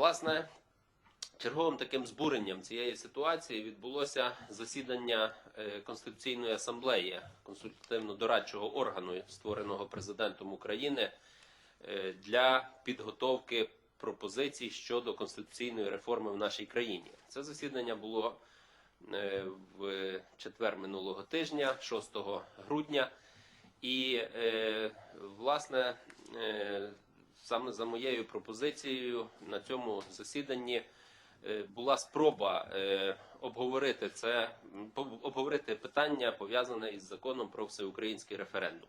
власне, черговим таким збуренням цієї ситуації відбулося засідання е, Конституційної асамблеї консультативно-дорадчого органу, створеного президентом України е, для підготовки пропозицій щодо конституційної реформи в нашій країні. Це засідання було е, в четвер минулого тижня, 6 грудня. І, власне, саме за моєю пропозицією на цьому засіданні е, була спроба е, обговорити це, обговорити питання пов'язане із законом про всеукраїнський референдум.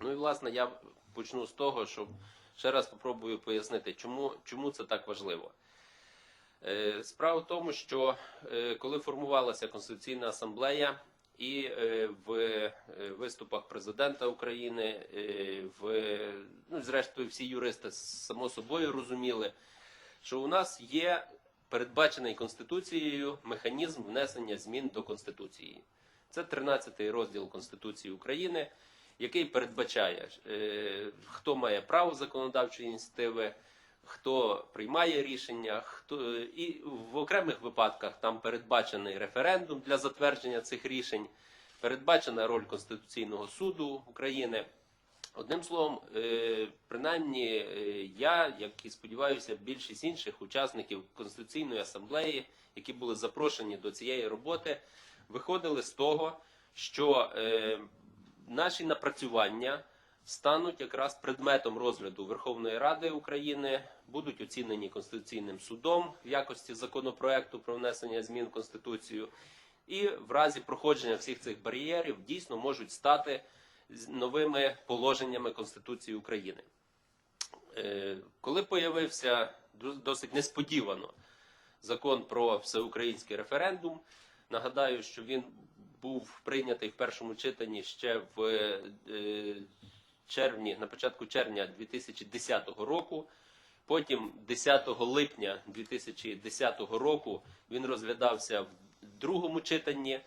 Ну і власне я почну з того, що ще раз спробую пояснити, чому, чому це так важливо. Е, Справа в тому, що коли формувалася Конституційна асамблея, і е, в е, виступах президента України, е, в ну, зрештою, всі юристи само собою розуміли, що у нас є передбачений Конституцією механізм внесення змін до Конституції. Це 13-й розділ Конституції України, який передбачає, хто має право законодавчої ініціативи, хто приймає рішення, хто і в окремих випадках там передбачений референдум для затвердження цих рішень, передбачена роль Конституційного суду України. Одним словом, е, принаймні е, я, як і сподіваюся, більшість інших учасників Конституційної асамблеї, які були запрошені до цієї роботи, виходили з того, що е, наші напрацювання стануть якраз предметом розгляду Верховної Ради України, будуть оцінені Конституційним судом в якості законопроекту про внесення змін в Конституцію, і в разі проходження всіх цих бар'єрів дійсно можуть стати новими положеннями Конституції України. Е, Коли появився досить несподівано закон про всеукраїнський референдум, нагадаю, що він був прийнятий в першому читанні ще в е, червні, на початку червня 2010 року. Потім 10 липня 2010 року він розглядався в другому читанні.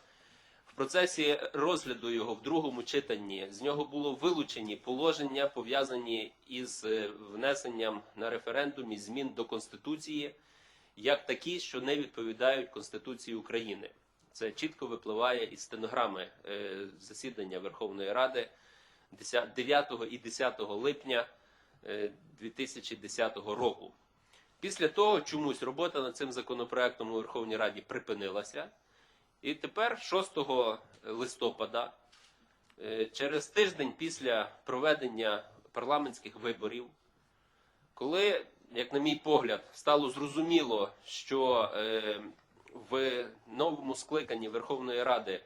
В процесі розгляду його в другому читанні з нього було вилучені положення, пов'язані із е, внесенням на референдумі змін до Конституції, як такі, що не відповідають Конституції України. Це чітко випливає із стенограми е, засідання Верховної Ради 10 9 і 10 липня е, 2010 року. Після того чомусь робота над цим законопроектом у Верховній Раді припинилася. І тепер, 6 листопада, е, через тиждень після проведення парламентських виборів, коли, як на мій погляд, стало зрозуміло, що е, в новому скликанні Верховної Ради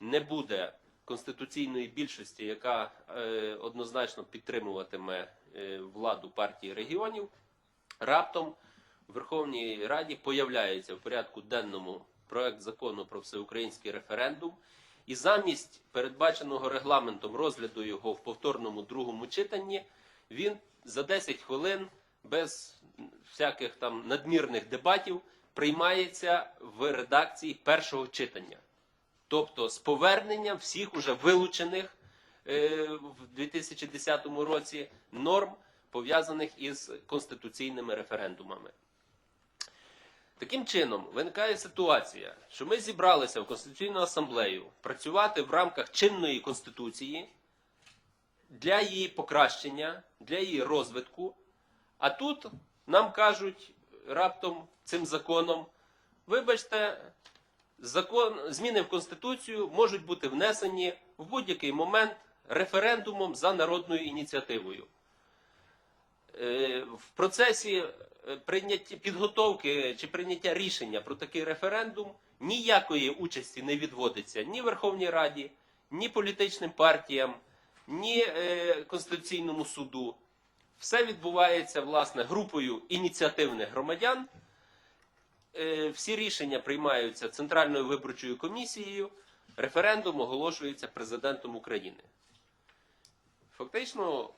не буде конституційної більшості, яка е, однозначно підтримуватиме е, владу партії регіонів, раптом в Верховній Раді появляється в порядку денному проект закону про всеукраїнський референдум, і замість передбаченого регламентом розгляду його в повторному другому читанні, він за 10 хвилин без всяких там надмірних дебатів приймається в редакції першого читання. Тобто з поверненням всіх уже вилучених е, в 2010 році норм, пов'язаних із конституційними референдумами. Таким чином, виникає ситуація, що ми зібралися в Конституційну асамблею працювати в рамках чинної конституції для її покращення, для її розвитку. А тут нам кажуть раптом цим законом, вибачте, закон, зміни в Конституцію можуть бути внесені в будь-який момент референдумом за народною ініціативою. Е, В процесі е, прийняття підготовки чи прийняття рішення про такий референдум ніякої участі не відводиться ні Верховній Раді, ні політичним партіям, ні е, Конституційному суду. Все відбувається власне групою ініціативних громадян. Е, Всі рішення приймаються Центральною виборчою комісією, референдум оголошується президентом України. Фактично,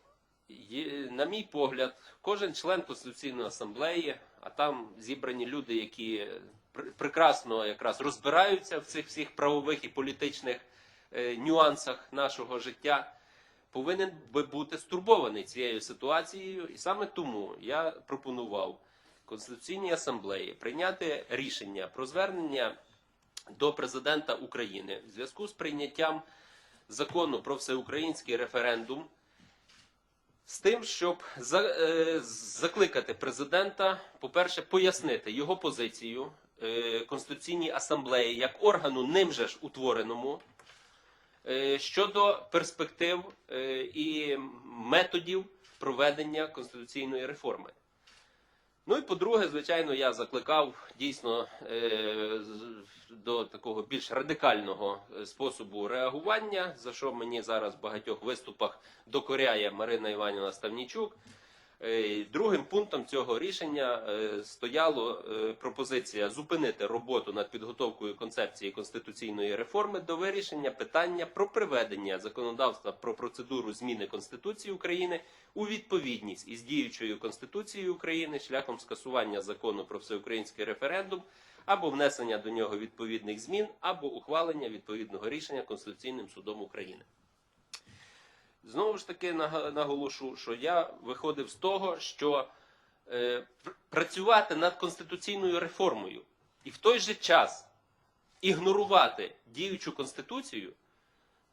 на мій погляд, кожен член Конституційної асамблеї, а там зібрані люди, які пр- прекрасно якраз розбираються в цих всіх правових і політичних е, нюансах нашого життя, повинен би бути стурбований цією ситуацією. І саме тому я пропонував Конституційній асамблеї прийняти рішення про звернення до президента України в зв'язку з прийняттям закону про всеукраїнський референдум з тим, щоб е, закликати президента, по-перше, пояснити його позицію е, Конституційній асамблеї як органу ним же ж утвореному е, щодо перспектив і методів проведення конституційної реформи. Ну і по-друге, звичайно, я закликав дійсно е, до такого більш радикального е, способу реагування, за що мені зараз в багатьох виступах докоряє Марина Іванівна Ставнічук. Е, Другим пунктом цього рішення е, стояло е, пропозиція зупинити роботу над підготовкою концепції конституційної реформи до вирішення питання про приведення законодавства про процедуру зміни Конституції України у відповідність із діючою Конституцією України шляхом скасування закону про всеукраїнський референдум або внесення до нього відповідних змін, або ухвалення відповідного рішення Конституційним судом України. Знову ж таки наголошу, що я виходив з того, що е, працювати над конституційною реформою і в той же час ігнорувати діючу конституцію,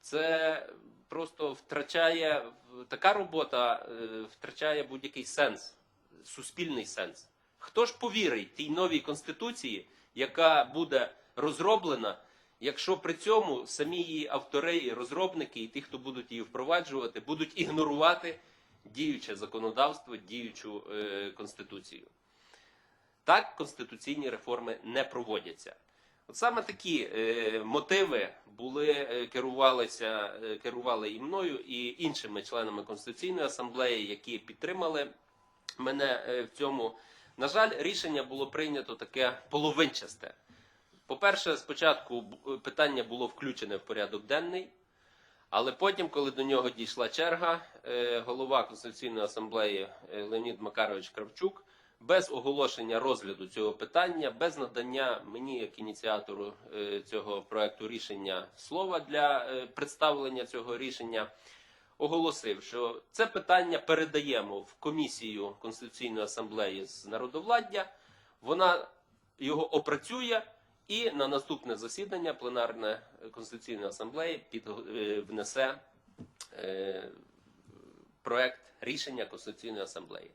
це просто втрачає така робота е, втрачає будь-який сенс, суспільний сенс. Хто ж повірить тій новій конституції, яка буде розроблена, якщо при цьому самі її автори і розробники, і ті, хто будуть її впроваджувати, будуть ігнорувати діюче законодавство, діючу е, конституцію? Так конституційні реформи не проводяться. От саме такі е, мотиви були е, керувалися, е, керували і мною, і іншими членами Конституційної асамблеї, які підтримали мене е, в цьому. На жаль, рішення було прийнято таке половинчасте. По-перше, спочатку питання було включене в порядок денний, але потім, коли до нього дійшла черга, е, голова Конституційної асамблеї е, Леонід Макарович Кравчук без оголошення розгляду цього питання, без надання мені, як ініціатору е, цього проекту рішення слова для е, представлення цього рішення, оголосив, що це питання передаємо в комісію Конституційної асамблеї з народовладдя. Вона його опрацює і на наступне засідання пленарне Конституційної асамблеї під, е, внесе е, проект рішення Конституційної асамблеї.